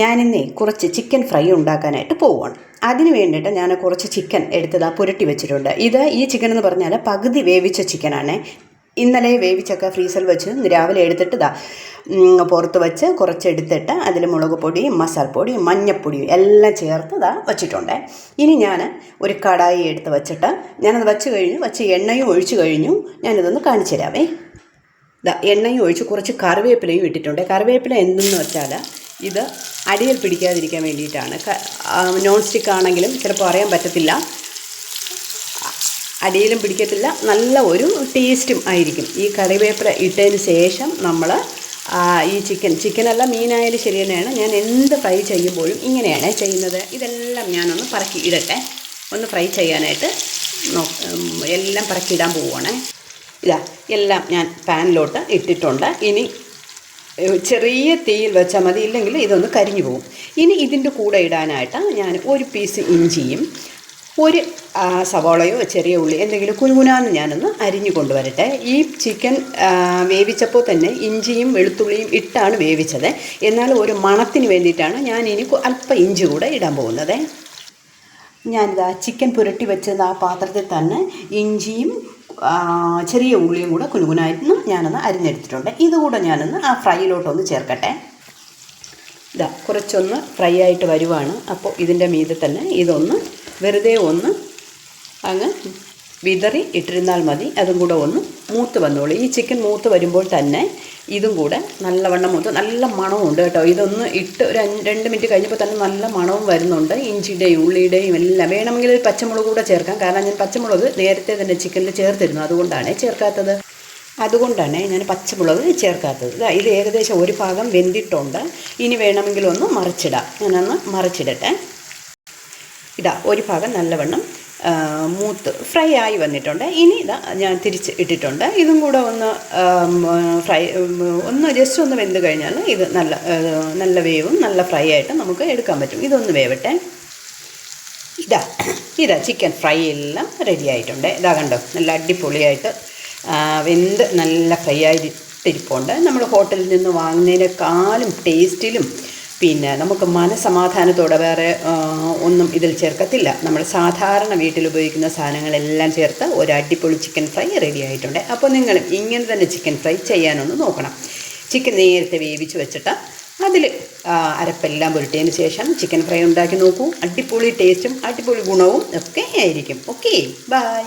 ഞാനിന്നേ കുറച്ച് chicken fry ഉണ്ടാക്കാനായിട്ട് പോവുകയാണ് അതിന് വേണ്ടിയിട്ട് ഞാൻ കുറച്ച് ചിക്കൻ എടുത്തത് പുരട്ടി വെച്ചിട്ടുണ്ട്. ഇത് ഈ ചിക്കൻ എന്ന് പറഞ്ഞാൽ പകുതി വേവിച്ച ചിക്കനാണ് ഇന്നലെ വേവിച്ചൊക്കെ ഫ്രീസറിൽ വെച്ച് രാവിലെ എടുത്തിട്ട് പുറത്ത് വെച്ച് കുറച്ചെടുത്തിട്ട് അതിൽ മുളക് പൊടിയും മസാലപ്പൊടിയും മഞ്ഞപ്പൊടിയും എല്ലാം ചേർത്ത് ഇതാ വെച്ചിട്ടുണ്ട്. ഇനി ഞാൻ ഒരു കടായി എടുത്ത് വെച്ചിട്ട് ഞാനത് വെച്ച് കഴിഞ്ഞു. വെച്ച് എണ്ണയും ഒഴിച്ചു കഴിഞ്ഞു. ഞാനിതൊന്ന് കാണിച്ചു തരാമേ എണ്ണയും ഒഴിച്ച് കുറച്ച് കറിവേപ്പിലയും ഇട്ടിട്ടുണ്ട്. കറിവേപ്പില എന്തെന്ന് വെച്ചാൽ ഇത് അടിയിൽ പിടിക്കാതിരിക്കാൻ വേണ്ടിയിട്ടാണ്. നോൺ സ്റ്റിക്ക് ആണെങ്കിലും ചിലപ്പോൾ അറിയാൻ പറ്റത്തില്ല. അടിയിലും പിടിക്കത്തില്ല. നല്ല ഒരു ടേസ്റ്റും ആയിരിക്കും. ഈ കറിവേപ്പില ഇട്ടതിന് ശേഷം നമ്മൾ ഈ ചിക്കൻ ചിക്കനല്ല മീനായാലും ശരി തന്നെയാണ്. ഞാൻ എന്ത് ഫ്രൈ ചെയ്യുമ്പോഴും ഇങ്ങനെയാണ് ചെയ്യുന്നത്. ഇതെല്ലാം ഞാനൊന്ന് പറക്കി ഇടട്ടെ. ഒന്ന് ഫ്രൈ ചെയ്യാനായിട്ട് എല്ലാം പറക്കിയിടാൻ പോവുകയാണേ ഇതാ എല്ലാം ഞാൻ പാനിലോട്ട് ഇട്ടിട്ടുണ്ട്. ഇനി ചെറിയ തീയിൽ വെച്ചാൽ മതി ഇല്ലെങ്കിൽ ഇതൊന്ന് കരിഞ്ഞു പോകും. ഇനി ഇതിന്റെ കൂടെ ഇടാനായിട്ട് ഞാൻ ഒരു പീസ് ഇഞ്ചിയും ഒരു സവോളയോ ചെറിയ ഉള്ളി എന്തെങ്കിലും കുനുകുനാന്ന് ഞാനൊന്ന് അരിഞ്ഞു കൊണ്ടുവരട്ടെ. ഈ ചിക്കൻ വേവിച്ചപ്പോൾ തന്നെ ഇഞ്ചിയും വെളുത്തുള്ളിയും ഇട്ടാണ് വേവിച്ചത്. എന്നാൽ ഒരു മണത്തിന് വേണ്ടിയിട്ടാണ് ഞാൻ ഇനി അല്പം ഇഞ്ചി കൂടെ ഇടാൻ പോകുന്നത്. ഞാനിതാ ചിക്കൻ പുരട്ടി വെച്ചത് ആ പാത്രത്തിൽ തന്നെ ഇഞ്ചിയും ചെറിയ ഉള്ളിയും കൂടെ കുനുകുനായിരുന്നു ഞാനൊന്ന് അരിഞ്ഞെടുത്തിട്ടുണ്ട്. ഇതുകൂടെ ഞാനൊന്ന് ആ ഫ്രൈയിലോട്ടൊന്ന് ചേർക്കട്ടെ. ഇതാ കുറച്ചൊന്ന് ഫ്രൈ ആയിട്ട് വരുവാണ്. അപ്പോൾ ഇതിന്റെ മീതെ തന്നെ ഇതൊന്ന് വെറുതെ ഒന്ന് അങ്ങ് വിതറി ഇട്ടിരുന്നാൽ മതി. അതും കൂടെ ഒന്ന് മൂത്ത് വന്നോളൂ. ഈ ചിക്കൻ മൂത്ത് വരുമ്പോൾ തന്നെ ഇതും കൂടെ നല്ലവണ്ണം മൂത്ത് നല്ല മണവും ഉണ്ട് കേട്ടോ. ഇതൊന്ന് ഇട്ട് ഒരു രണ്ട് മിനിറ്റ് കഴിഞ്ഞപ്പോൾ തന്നെ നല്ല മണവും വരുന്നുണ്ട്. ഇഞ്ചിയുടെയും ഉള്ളിയുടെയും എല്ലാം. വേണമെങ്കിൽ ഒരു പച്ചമുളക് കൂടെ ചേർക്കാം. കാരണം ഞാൻ പച്ചമുളക് നേരത്തെ തന്നെ ചിക്കനിൽ ചേർത്തിരുന്നു. അതുകൊണ്ടാണ് ചേർക്കാത്തത്. അതുകൊണ്ടാണ് ഞാൻ പച്ചമുളക് ചേർക്കാത്തത്. ഇത് ഏകദേശം ഒരു ഭാഗം വെന്തിട്ടുണ്ട്. ഇനി വേണമെങ്കിൽ ഒന്ന് മറിച്ചിടാം. ഞാനൊന്ന് മറിച്ചിടട്ടെ. ഇതാ ഒരു ഭാഗം നല്ലവണ്ണം മൂത്ത് ഫ്രൈ ആയി വന്നിട്ടുണ്ട്. ഇനി ഇതാ ഞാൻ തിരിച്ച് ഇട്ടിട്ടുണ്ട്. ഇതും കൂടെ ഒന്ന് ഫ്രൈ ഒന്ന് ജസ്റ്റ് ഒന്ന് വെന്ത് കഴിഞ്ഞാൽ ഇത് നല്ല നല്ല വേവും നല്ല ഫ്രൈ ആയിട്ട് നമുക്ക് എടുക്കാൻ പറ്റും. ഇതൊന്ന് വേവട്ടെ. ഇതാ ഇതാ ചിക്കൻ ഫ്രൈ എല്ലാം റെഡി ആയിട്ടുണ്ട്. ഇതാ കണ്ടോ നല്ല അടിപൊളിയായിട്ട് വെന്ത് നല്ല ഫ്രൈ ആയിട്ടിരിപ്പുണ്ട് നമ്മൾ ഹോട്ടലിൽ നിന്ന് വാങ്ങുന്നതിനേക്കാളും ടേസ്റ്റിലും പിന്നെ നമുക്ക് മനസമാധാനത്തോടെ വേറെ ഒന്നും ഇതിൽ ചേർക്കത്തില്ല. നമ്മൾ സാധാരണ വീട്ടിൽ ഉപയോഗിക്കുന്ന സാധനങ്ങളെല്ലാം ചേർത്ത് ഒരു ചിക്കൻ ഫ്രൈ റെഡി ആയിട്ടുണ്ട്. അപ്പോൾ നിങ്ങൾ ഇങ്ങനെ തന്നെ ചിക്കൻ ഫ്രൈ ചെയ്യാനൊന്ന് നോക്കണം. ചിക്കൻ നേരത്തെ വേവിച്ച് വെച്ചിട്ട് അതിൽ അരപ്പെല്ലാം പുരട്ടിയതിന് ശേഷം ചിക്കൻ ഫ്രൈ ഉണ്ടാക്കി നോക്കൂ. അടിപൊളി ടേസ്റ്റും അടിപൊളി ഗുണവും ഒക്കെ ആയിരിക്കും. Okay bye